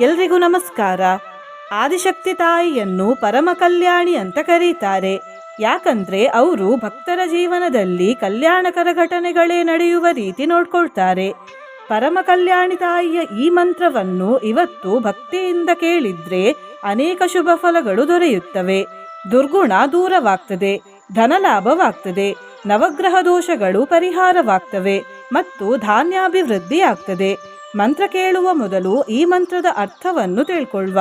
ಎಲ್ರಿಗೂ ನಮಸ್ಕಾರ. ಆದಿಶಕ್ತಿ ತಾಯಿಯನ್ನು ಪರಮ ಕಲ್ಯಾಣಿ ಅಂತ ಕರೀತಾರೆ. ಯಾಕಂದ್ರೆ ಅವರು ಭಕ್ತರ ಜೀವನದಲ್ಲಿ ಕಲ್ಯಾಣಕರ ಘಟನೆಗಳೇ ನಡೆಯುವ ರೀತಿ ನೋಡ್ಕೊಳ್ತಾರೆ. ಪರಮ ಕಲ್ಯಾಣಿ ತಾಯಿಯ ಈ ಮಂತ್ರವನ್ನು ಇವತ್ತು ಭಕ್ತಿಯಿಂದ ಕೇಳಿದ್ರೆ ಅನೇಕ ಶುಭ ಫಲಗಳು ದೊರೆಯುತ್ತವೆ. ದುರ್ಗುಣ ದೂರವಾಗ್ತದೆ, ಧನಲಾಭವಾಗ್ತದೆ, ನವಗ್ರಹ ದೋಷಗಳು ಪರಿಹಾರವಾಗ್ತವೆ ಮತ್ತು ಧಾನ್ಯಾಭಿವೃದ್ಧಿ ಆಗ್ತದೆ ಮಂತ್ರ ಕೇಳುವ ಮೊದಲು ಈ ಮಂತ್ರದ ಅರ್ಥವನ್ನು ತಿಳ್ಕೊಳ್ಳುವ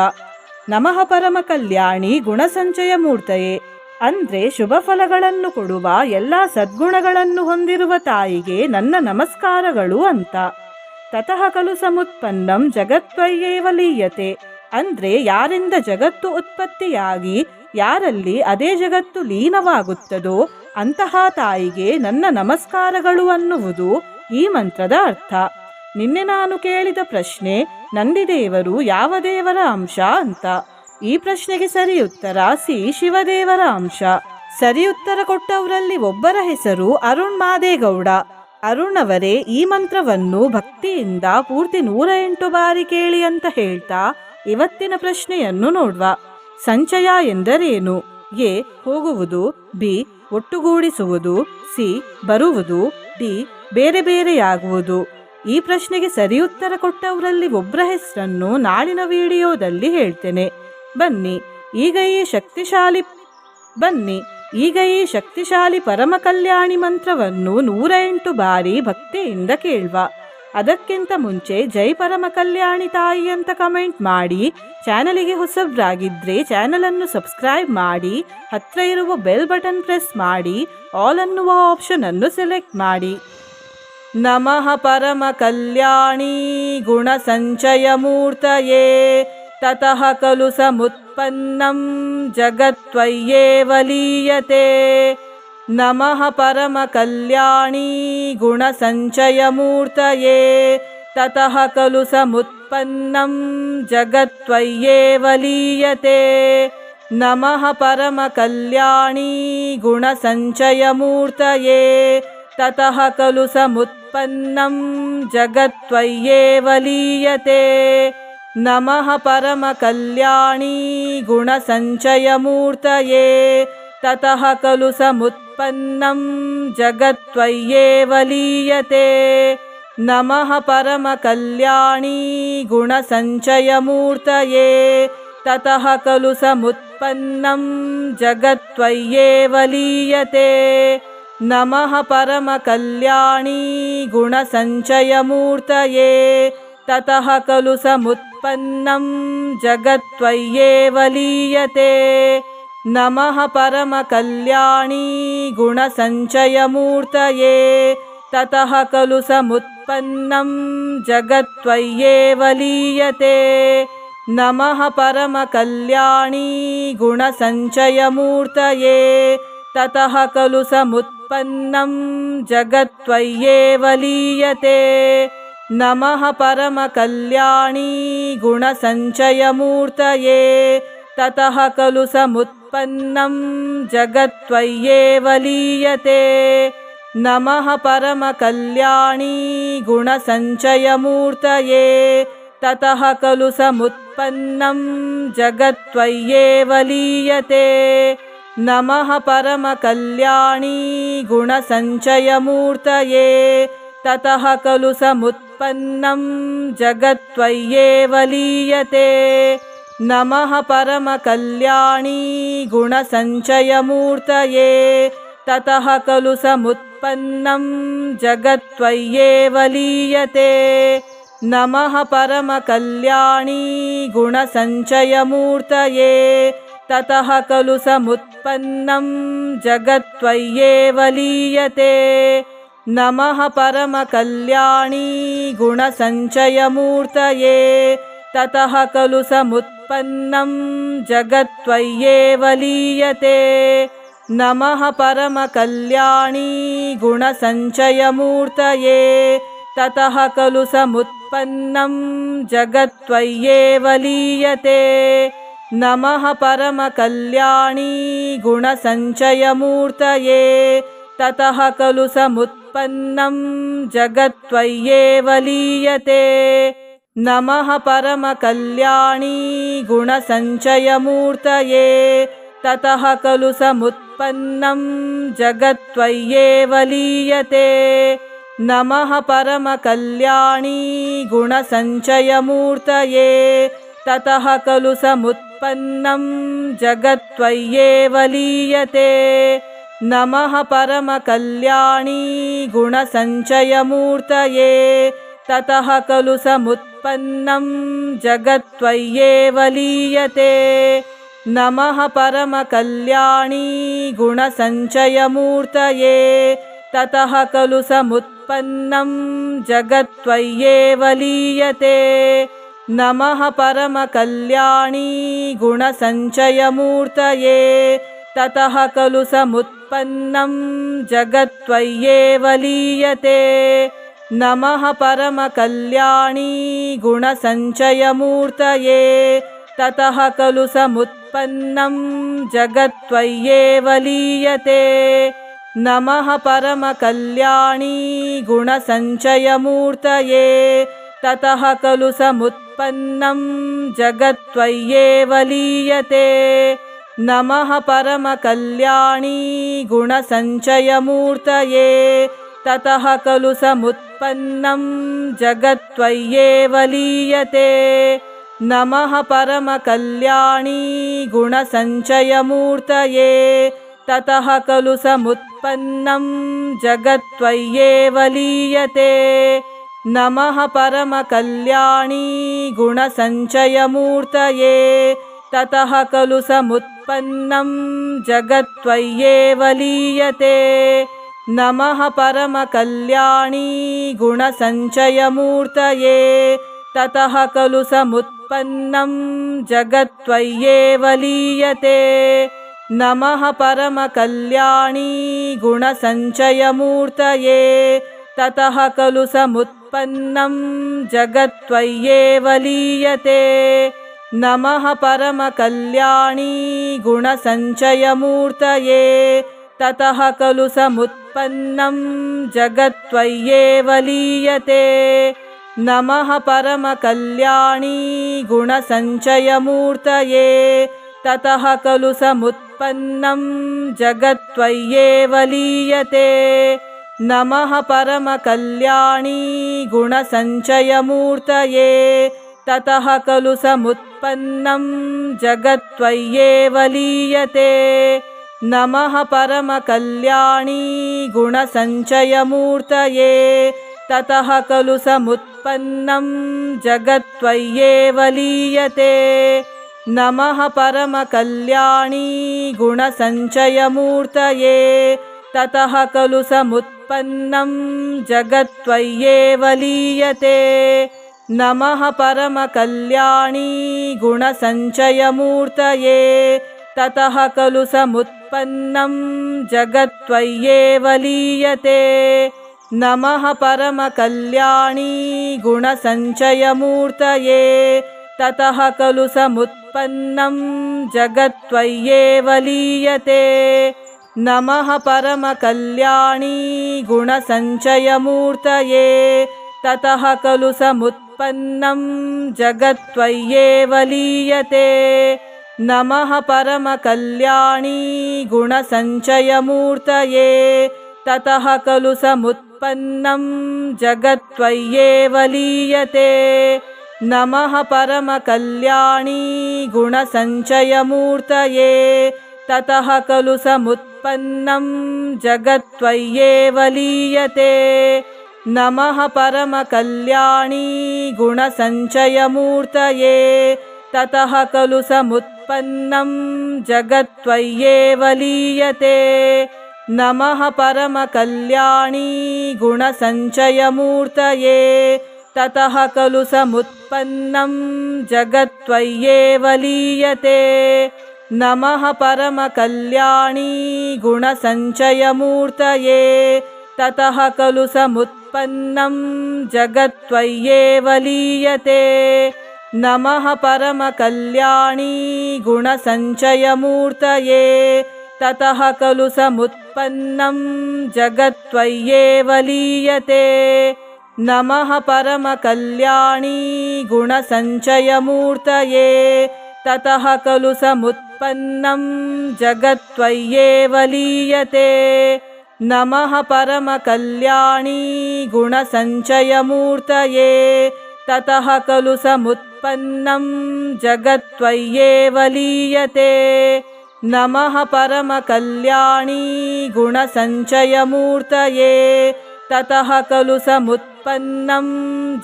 ನಮಃ ಪರಮ ಕಲ್ಯಾಣಿ ಗುಣಸಂಚಯ ಮೂರ್ತಯೇ. ಅಂದ್ರೆ ಶುಭ ಫಲಗಳನ್ನು ಕೊಡುವ ಎಲ್ಲ ಸದ್ಗುಣಗಳನ್ನು ಹೊಂದಿರುವ ತಾಯಿಗೆ ನನ್ನ ನಮಸ್ಕಾರಗಳು ಅಂತ. ತತಃ ಖಲು ಸಮುತ್ಪನ್ನಂ ಜಗತ್ವಯ್ಯೇವ ಲೀಯತೆ. ಅಂದ್ರೆ ಯಾರಿಂದ ಜಗತ್ತು ಉತ್ಪತ್ತಿಯಾಗಿ, ಯಾರಲ್ಲಿ ಅದೇ ಜಗತ್ತು ಲೀನವಾಗುತ್ತದೋ, ಅಂತಹ ತಾಯಿಗೆ ನನ್ನ ನಮಸ್ಕಾರಗಳು ಅನ್ನುವುದು ಈ ಮಂತ್ರದ ಅರ್ಥ. ನಿನ್ನೆ ನಾನು ಕೇಳಿದ ಪ್ರಶ್ನೆ ನಂದಿದೇವರು ಯಾವ ದೇವರ ಅಂಶ? ಅಂತ. ಈ ಪ್ರಶ್ನೆಗೆ ಸರಿ ಉತ್ತರ, ಸಿ. ಶಿವದೇವರ ಅಂಶ. ಸರಿ ಉತ್ತರ ಕೊಟ್ಟವರಲ್ಲಿ ಒಬ್ಬರ ಹೆಸರು ಅರುಣ್ ಮಾದೇಗೌಡ. ಅರುಣ್ ಅವರೇ ಈ ಮಂತ್ರವನ್ನು ಭಕ್ತಿಯಿಂದ ಪೂರ್ತಿ ನೂರ ಎಂಟು ಬಾರಿ ಕೇಳಿ ಅಂತ ಹೇಳ್ತಾ ಇವತ್ತಿನ ಪ್ರಶ್ನೆಯನ್ನು ನೋಡುವ. ಸಂಚಯ ಎಂದರೇನು? ಎ. ಹೋಗುವುದು, ಬಿ. ಒಟ್ಟುಗೂಡಿಸುವುದು, ಸಿ. ಬರುವುದು, ಡಿ. ಬೇರೆ ಬೇರೆಯಾಗುವುದು. ಈ ಪ್ರಶ್ನೆಗೆ ಸರಿ ಉತ್ತರ ಕೊಟ್ಟವರಲ್ಲಿ ಒಬ್ಬರ ಹೆಸರನ್ನು ನಾಳಿನ ವಿಡಿಯೋದಲ್ಲಿ ಹೇಳ್ತೇನೆ. ಬನ್ನಿ, ಈಗ ಈ ಶಕ್ತಿಶಾಲಿ, ಬನ್ನಿ, ಈಗ ಈ ಶಕ್ತಿಶಾಲಿ ಪರಮ ಕಲ್ಯಾಣಿ ಮಂತ್ರವನ್ನು ನೂರ ಎಂಟು ಬಾರಿ ಭಕ್ತಿಯಿಂದ ಕೇಳುವ. ಅದಕ್ಕಿಂತ ಮುಂಚೆ ಜೈ ಪರಮ ಕಲ್ಯಾಣಿ ತಾಯಿ ಅಂತ ಕಮೆಂಟ್ ಮಾಡಿ, ಚಾನಲಿಗೆ ಹೊಸಬ್ರಾಗಿದ್ರೆ ಚಾನಲನ್ನು ಸಬ್ಸ್ಕ್ರೈಬ್ ಮಾಡಿ, ಹತ್ರ ಇರುವ ಬೆಲ್ ಬಟನ್ ಪ್ರೆಸ್ ಮಾಡಿ, ಆಲ್ ಅನ್ನುವ ಆಪ್ಷನ್ ಅನ್ನು ಸೆಲೆಕ್ಟ್ ಮಾಡಿ. नमः परमकल्याणी गुणसञ्चयमूर्तये। ततः खलु समुत्पन्नं जगत्त्वय्येव लीयते। नमः परमकल्याणी गुणसञ्चयमूर्तये। ततः खलु समुत्पन्नं जगत्त्वय्येव लीयते। नमः परमकल्याणी गुणसञ्चयमूर्तये। ततः खलु समुत् समुत्पन्नं जगत्त्वय्येव लीयते। नमः परमकल्याणी गुणसञ्चयमूर्तये। ततः खलु समुत्पन्नं जगत्त्वय्येव लीयते। नमः परमकल्याणी गुणसञ्चयमूर्तये। ततः खलु समुत्पन्नं जगत्त्वय्येव लीयते नमः परम कल्याणी गुणसञ्चयमूर्तये ततः खलु समुत्पन्नं जगत्त्वय्येव लीयते। नमः परम कल्याणी गुणसञ्चयमूर्तये ततः खलु समुत्पन्नं जगत्त्वय्येव लीयते। नमः परम कल्याणी गुणसञ्चयमूर्तये ततः खलु समुत्पन्नं जगत्त्वय्येव लीयते। नमः परम कल्याणी गुणसञ्चयमूर्तये। ततः खलु समुत्पन्नं जगत्त्वय्येव लीयते। नमः परम कल्याणी गुणसञ्चयमूर्तये। ततः खलु समुत्पन्नं जगत्त्वय्येव लीयते नमः परम कल्याणी गुणसञ्चयमूर्तये ततः खलु समुत्पन्नं जगत्त्वय्येव लीयते। नमः परम कल्याणी गुणसञ्चयमूर्तये ततः खलु समुत्पन्नं जगत्त्वय्येव लीयते। नमः परम कल्याणी गुणसञ्चयमूर्तये ततः खलु समुत्पन्नं जगत्त्वय्येव लीयते। नमः परम कल्याणी गुणसञ्चयमूर्तये। ततः खलु समुत्पन्नं जगत्त्वय्येव लीयते। नमः परम कल्याणी गुणसञ्चयमूर्तये। ततः खलु समुत्पन्नं जगत्त्वय्येव लीयते नमः परम कल्याणी गुणसञ्चयमूर्तये। ततः खलु समुत्पन्नं जगत्त्वय्येव लीयते। नमः परमकल्याणी गुणसञ्चयमूर्तये। ततः खलु समुत्पन्नं जगत्त्वय्येव लीयते। नमः परमकल्याणी गुणसञ्चयमूर्तये। ततः खलु समुत्पन्नं जगत्त्वय्येव लीयते। नमः परमकल्याणी गुणसञ्चयमूर्तये। ततः खलु समुत्पन्नं जगत्त्वय्येव लीयते। नमः परमकल्याणी गुणसञ्चयमूर्तये। ततः खलु समुत्पन्नं जगत्त्वय्येव लीयते नमः परमकल्याणी गुणसञ्चयमूर्तये ततः खलु समुत्पन्नं जगत्त्वय्येव लीयते। नमः परमकल्याणी गुणसञ्चयमूर्तये ततः खलु समुत्पन्नं जगत्त्वय्येव लीयते। नमः परमकल्याणी गुणसञ्चयमूर्तये ततः खलु समुत्पन्नं जगत्त्वय्येव लीयते। नमः परमकल्याणी गुणसञ्चयमूर्तये। ततः खलु समुत्पन्नं जगत्त्वय्येव लीयते। नमः परमकल्याणी गुणसञ्चयमूर्तये। ततः खलु समुत्पन्नं जगत्त्वय्येव लीयते नमः परमकल्याणी गुणसञ्चयमूर्तये। ततः खलु समुत्पन्नं जगत्त्वय्येव लीयते। नमः परमकल्याणी गुणसञ्चयमूर्तये। ततः खलु समुत्पन्नं जगत्त्वय्येव लीयते। नमः परमकल्याणी गुणसञ्चयमूर्तये। ततः खलु समुत्पन्नं जगत्त्वय्येव लीयते। नमः परमकल्याणी गुणसञ्चयमूर्तये। ततः खलु समुत्पन्नं जगत्त्वय्येव लीयते। नमः परमकल्याणी गुणसञ्चयमूर्तये। ततः खलु समुत्पन्नं जगत्त्वय्येव लीयते नमः परमकल्याणी गुणसञ्चयमूर्तये। ततः खलु समुत्पन्नं जगत्त्वय्येव लीयते। नमः परमकल्याणी गुणसञ्चयमूर्तये। ततः खलु समुत्पन्नं जगत्त्वय्येव लीयते। नमः परमकल्याणी गुणसञ्चयमूर्तये। ततः खलु समुत्पन्नं जगत्त्वय्येव लीयते। नमः परमकल्याणी गुणसञ्चयमूर्तये। ततः खलु समुत्पन्नं जगत्त्वय्येव लीयते। नमः परमकल्याणी गुणसञ्चयमूर्तये। ततः खलु समुत्पन्नं जगत्त्वय्येव लीयते नमः परमकल्याणी गुणसञ्चयमूर्तये। ततः खलु समुत्पन्नं जगत्त्वय्येव लीयते। नमः परमकल्याणी गुणसञ्चयमूर्तये। ततः खलु समुत्पन्नं जगत्त्वय्येव लीयते। नमः परमकल्याणी गुणसञ्चयमूर्तये ततः खलु समुत्पन्नं जगत्त्वय्येव लीयते। नमः परमकल्याणी गुणसञ्चयमूर्तये। ततः खलु समुत्पन्नं जगत्त्वय्येव लीयते। नमः परमकल्याणी गुणसञ्चयमूर्तये। ततः खलु समुत्पन्नं जगत्त्वय्येव लीयते नमः परमकल्याणी गुणसञ्चयमूर्तये। ततः खलु समुत्पन्नं जगत्त्वय्येव लीयते। नमः परमकल्याणी गुणसञ्चयमूर्तये। ततः खलु समुत्पन्नं जगत्त्वय्येव लीयते। नमः परमकल्याणी गुणसञ्चयमूर्तये। ततः खलु समुत्पन्नं जगत्त्वय्येव लीयते। नमः परमकल्याणी गुणसञ्चयमूर्तये। ततः खलु समुत्पन्नं जगत्त्वय्येव लीयते। नमः परमकल्याणी गुणसञ्चयमूर्तये। ततः खलु समुत्पन्नं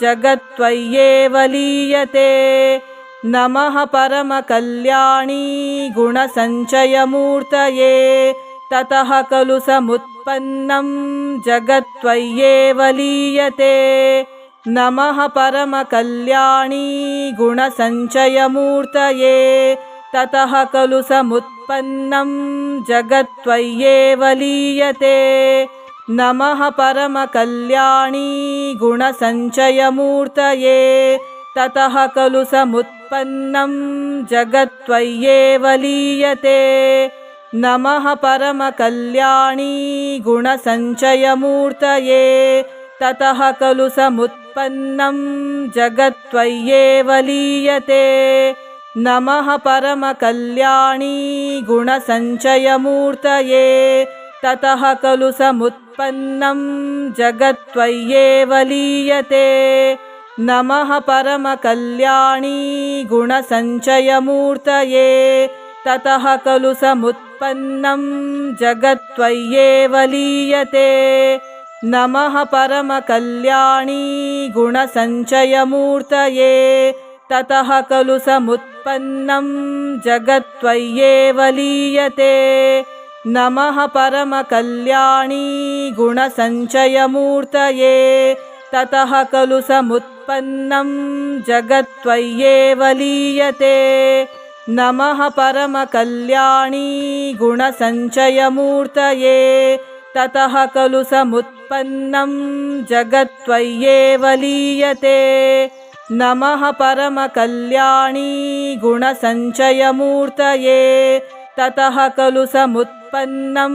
जगत्त्वय्येव लीयते नमः परमकल्याणी गुणसञ्चयमूर्तये ततः खलु समुत्पन्नं जगत्त्वय्येव लीयते। नमः परमकल्याणी गुणसञ्चयमूर्तये ततः खलु समुत्पन्नं जगत्त्वय्येव लीयते। नमः परमकल्याणी गुणसञ्चयमूर्तये ततः खलु समुत्पन्नं जगत्त्वय्येव लीयते। नमः परमकल्याणी गुणसञ्चयमूर्तये। ततः खलु समुत्पन्नं जगत्त्वय्येव लीयते। नमः परमकल्याणी गुणसञ्चयमूर्तये। ततः खलु समुत्पन्नं जगत्त्वय्येव लीयते नमः परमकल्याणी गुणसञ्चयमूर्तये। ततः खलु समुत्पन्नं जगत्त्वय्येव लीयते। नमः परमकल्याणी गुणसञ्चयमूर्तये। ततः खलु समुत्पन्नं जगत्त्वय्येव लीयते। नमः परमकल्याणी गुणसञ्चयमूर्तये। ततः खलु समुत्पन्नं जगत्त्वय्येव लीयते। नमः परमकल्याणी गुणसञ्चयमूर्तये। ततः खलु समुत्पन्नं जगत्त्वय्येव लीयते। नमः परमकल्याणी गुणसञ्चयमूर्तये। ततः खलु समुत्पन्नं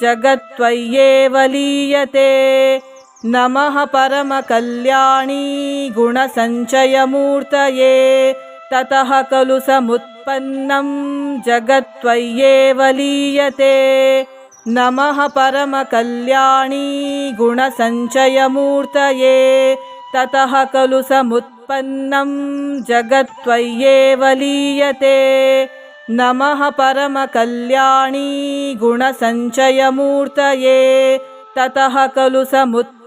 जगत्त्वय्येव लीयते नमः परमकल्याणी गुणसञ्चयमूर्तये ततः खलु समुत्पन्नं जगत्त्वय्येव लीयते। नमः परमकल्याणी गुणसञ्चयमूर्तये ततः खलु समुत्पन्नं जगत्त्वय्येव लीयते। नमः परमकल्याणी गुणसञ्चयमूर्तये ततः खलु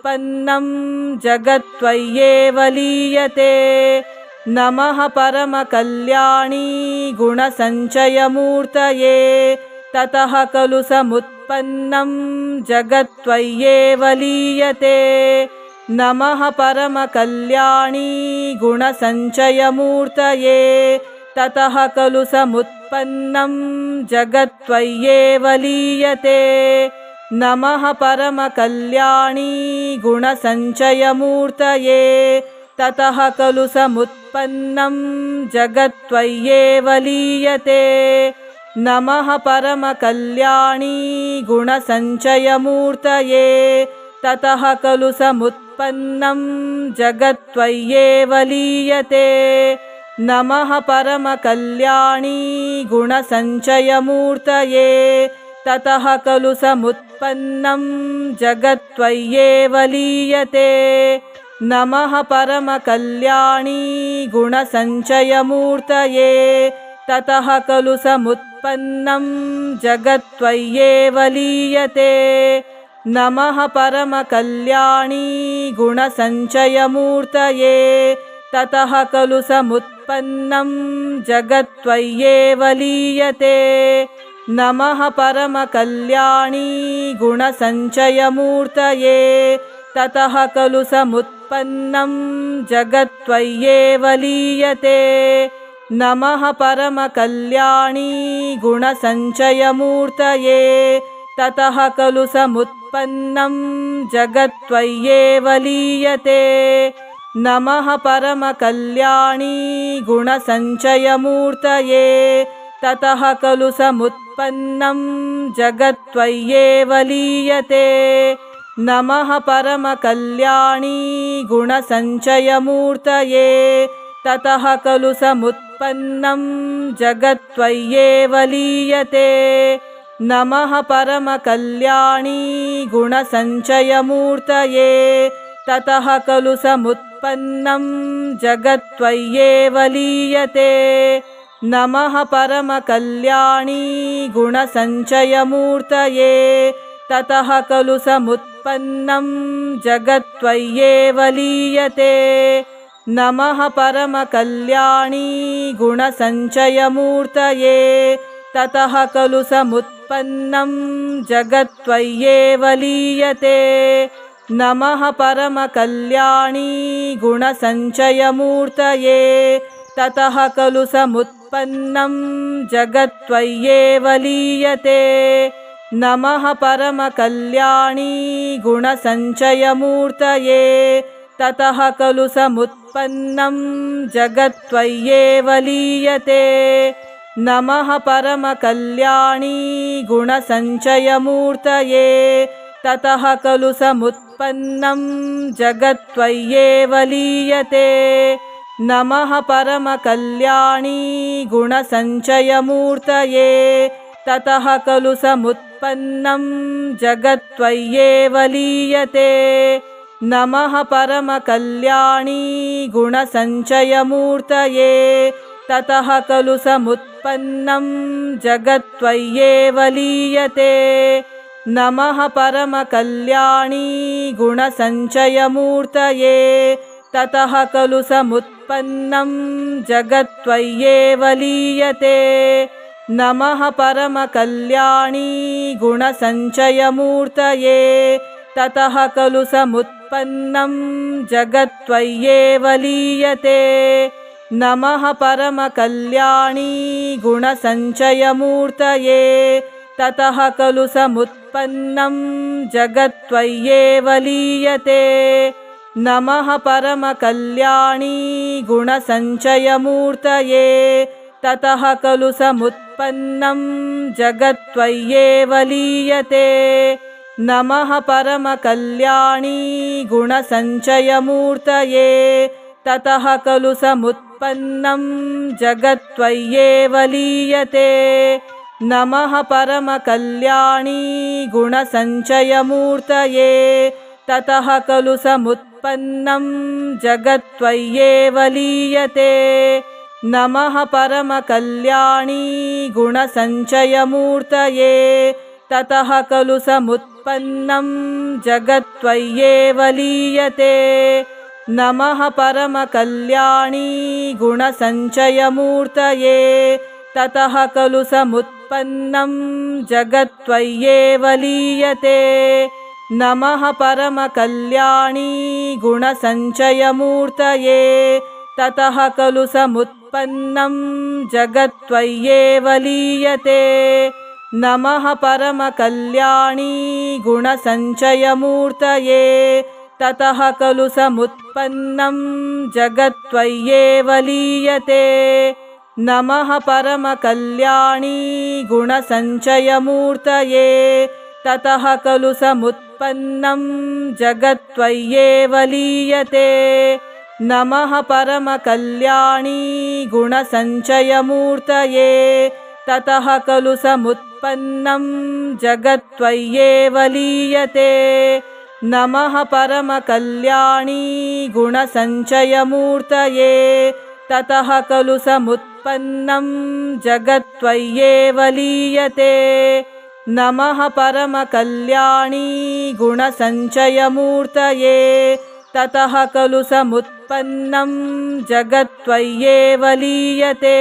समुत्पन्नं जगत्त्वय्येव लीयते। नमः परमकल्याणी गुणसञ्चयमूर्तये। ततः खलु समुत्पन्नं जगत्त्वय्येव लीयते। नमः परमकल्याणी गुणसञ्चयमूर्तये। ततः खलु समुत्पन्नं जगत्त्वय्येव लीयते नमः परमकल्याणी गुणसञ्चयमूर्तये। ततः खलु समुत्पन्नं जगत्त्वय्येव लीयते। नमः परमकल्याणी गुणसञ्चयमूर्तये। ततः खलु समुत्पन्नं जगत्त्वय्येव लीयते। नमः परमकल्याणी गुणसञ्चयमूर्तये ततः खलु समुत्पन्नं जगत्त्वय्येव लीयते। नमः परमकल्याणी गुणसञ्चयमूर्तये। ततः खलु समुत्पन्नं जगत्त्वय्येव लीयते। नमः परमकल्याणी गुणसञ्चयमूर्तये। ततः खलु समुत्पन्नं जगत्त्वय्येव लीयते नमः परमकल्याणी गुणसञ्चयमूर्तये ततः खलु समुत्पन्नं जगत्त्वय्येव लीयते। नमः परमकल्याणी गुणसञ्चयमूर्तये ततः खलु समुत्पन्नं जगत्त्वय्येव लीयते। नमः परमकल्याणी गुणसञ्चयमूर्तये ततः खलु समुत्पन्नं जगत्त्वय्येव लीयते। नमः परमकल्याणी गुणसञ्चयमूर्तये। ततः खलु समुत्पन्नं जगत्त्वय्येव लीयते। नमः परमकल्याणी गुणसञ्चयमूर्तये। ततः खलु समुत्पन्नं जगत्त्वय्येव लीयते नमः परमकल्याणी गुणसञ्चयमूर्तये। ततः खलु समुत्पन्नं जगत्त्वय्येव लीयते। नमः परमकल्याणी गुणसञ्चयमूर्तये। ततः खलु समुत्पन्नं जगत्त्वय्येव लीयते। नमः परमकल्याणी गुणसञ्चयमूर्तये। ततः खलु समुत्पन्नं जगत्त्वय्येव लीयते। नमः परमकल्याणी गुणसञ्चयमूर्तये। ततः खलु समुत्पन्नं जगत्त्वय्येव लीयते। नमः परमकल्याणी गुणसञ्चयमूर्तये। ततः खलु समुत्पन्नं जगत्त्वय्येव लीयते नमः परमकल्याणी गुणसञ्चयमूर्तये ततः खलु समुत्पन्नं जगत्त्वय्येव लीयते। नमः परमकल्याणी गुणसञ्चयमूर्तये ततः खलु समुत्पन्नं जगत्त्वय्येव लीयते। नमः परमकल्याणी गुणसञ्चयमूर्तये ततः खलु समुत्पन्नं जगत्त्वय्येव लीयते। नमः परमकल्याणी गुणसञ्चयमूर्तये। ततः खलु समुत्पन्नं जगत्त्वय्येव लीयते। नमः परमकल्याणी गुणसञ्चयमूर्तये। ततः खलु समुत्पन्नं जगत्त्वय्येव लीयते नमः परमकल्याणी गुणसञ्चयमूर्तये ततः खलु समुत्पन्नं जगत्त्वय्येव लीयते। नमः परमकल्याणी गुणसञ्चयमूर्तये ततः खलु समुत्पन्नं जगत्त्वय्येव लीयते। नमः परमकल्याणी गुणसञ्चयमूर्तये ततः खलु समुत्पन्नं जगत्त्वय्येव लीयते। नमः परमकल्याणी गुणसञ्चयमूर्तये। ततः खलु समुत्पन्नं जगत्त्वय्येव लीयते। नमः परमकल्याणी गुणसञ्चयमूर्तये। ततः खलु समुत्पन्नं जगत्त्वय्येव लीयते नमः परमकल्याणी गुणसञ्चयमूर्तये। ततः खलु समुत्पन्नं जगत्त्वय्येव लीयते। नमः परमकल्याणी गुणसञ्चयमूर्तये। ततः खलु समुत्पन्नं जगत्त्वय्येव लीयते। नमः परमकल्याणी गुणसञ्चयमूर्तये ततः खलु समुत्पन्नं जगत्त्वय्येव लीयते। नमः परमकल्याणी गुणसञ्चयमूर्तये। ततः खलु समुत्पन्नं जगत्त्वय्येव लीयते। नमः परमकल्याणी गुणसञ्चयमूर्तये। ततः खलु समुत्पन्नं जगत्त्वय्येव लीयते नमः परमकल्याणी गुणसञ्चयमूर्तये ततः खलु समुत्पन्नं जगत्त्वय्येव लीयते।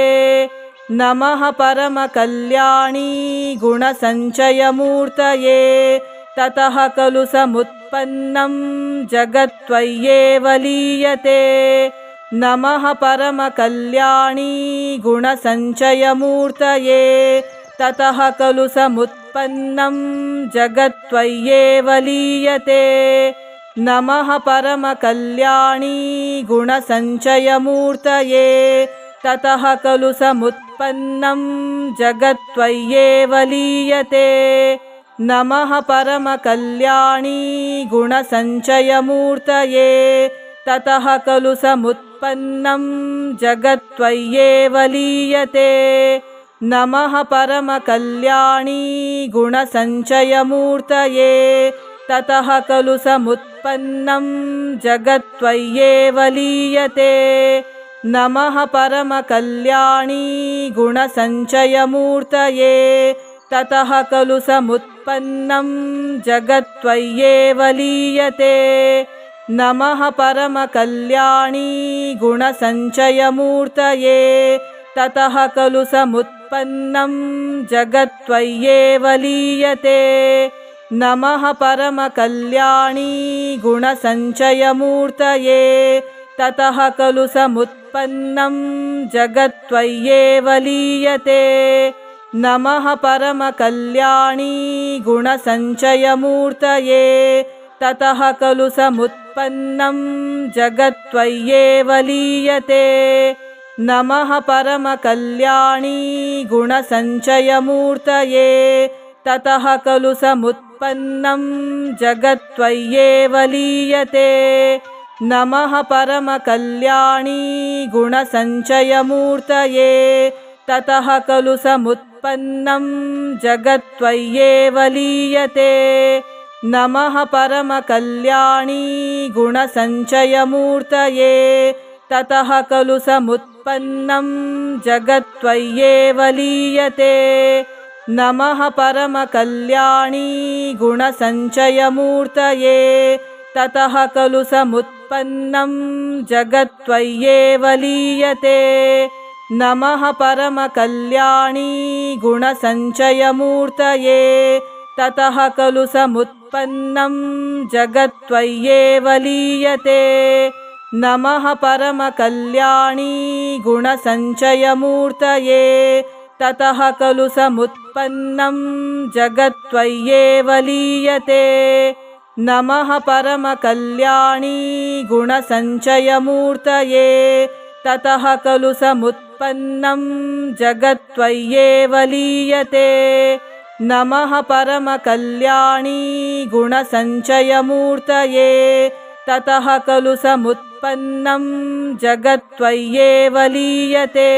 नमः परमकल्याणी गुणसञ्चयमूर्तये ततः खलु समुत्पन्नं जगत्त्वय्येव लीयते। नमः परमकल्याणी गुणसञ्चयमूर्तये ततः खलु समुत्पन्नं जगत्त्वय्येव लीयते। नमः परमकल्याणी गुणसञ्चयमूर्तये। ततः खलु समुत्पन्नं जगत्त्वय्येव लीयते। नमः परमकल्याणी गुणसञ्चयमूर्तये। ततः खलु समुत्पन्नं जगत्त्वय्येव लीयते नमः परमकल्याणी गुणसञ्चयमूर्तये। ततः खलु समुत्पन्नं जगत्त्वय्येव लीयते। नमः परमकल्याणी गुणसञ्चयमूर्तये। ततः खलु समुत्पन्नं जगत्त्वय्येव लीयते। नमः परमकल्याणी गुणसञ्चयमूर्तये। ततः खलु समुत्पन्नं जगत्त्वय्येव लीयते। नमः परमकल्याणी गुणसञ्चयमूर्तये। ततः खलु समुत्पन्नं जगत्त्वय्येव लीयते। नमः परमकल्याणी गुणसञ्चयमूर्तये। ततः खलु समुत्पन्नं जगत्त्वय्येव लीयते नमः परमकल्याणी गुणसञ्चयमूर्तये ततः खलु समुत्पन्नं जगत्त्वय्येव लीयते। नमः परमकल्याणी गुणसञ्चयमूर्तये ततः खलु समुत्पन्नं जगत्त्वय्येव लीयते। नमः परमकल्याणी गुणसञ्चयमूर्तये ततः खलु समुत्पन्नं जगत्त्वय्येव लीयते। नमः परमकल्याणी गुणसञ्चयमूर्तये। ततः खलु समुत्पन्नं जगत्त्वय्येव लीयते। नमः परमकल्याणी गुणसञ्चयमूर्तये। ततः खलु समुत्पन्नं जगत्त्वय्येव लीयते नमः परमकल्याणी गुणसञ्चयमूर्तये। ततः खलु समुत्पन्नं जगत्त्वय्येव लीयते। नमः परमकल्याणी गुणसञ्चयमूर्तये। ततः खलु समुत्पन्नं जगत्त्वय्येव लीयते। नमः परमकल्याणी गुणसञ्चयमूर्तये। ततः खलु समुत्पन्नं जगत्त्वय्येव लीयते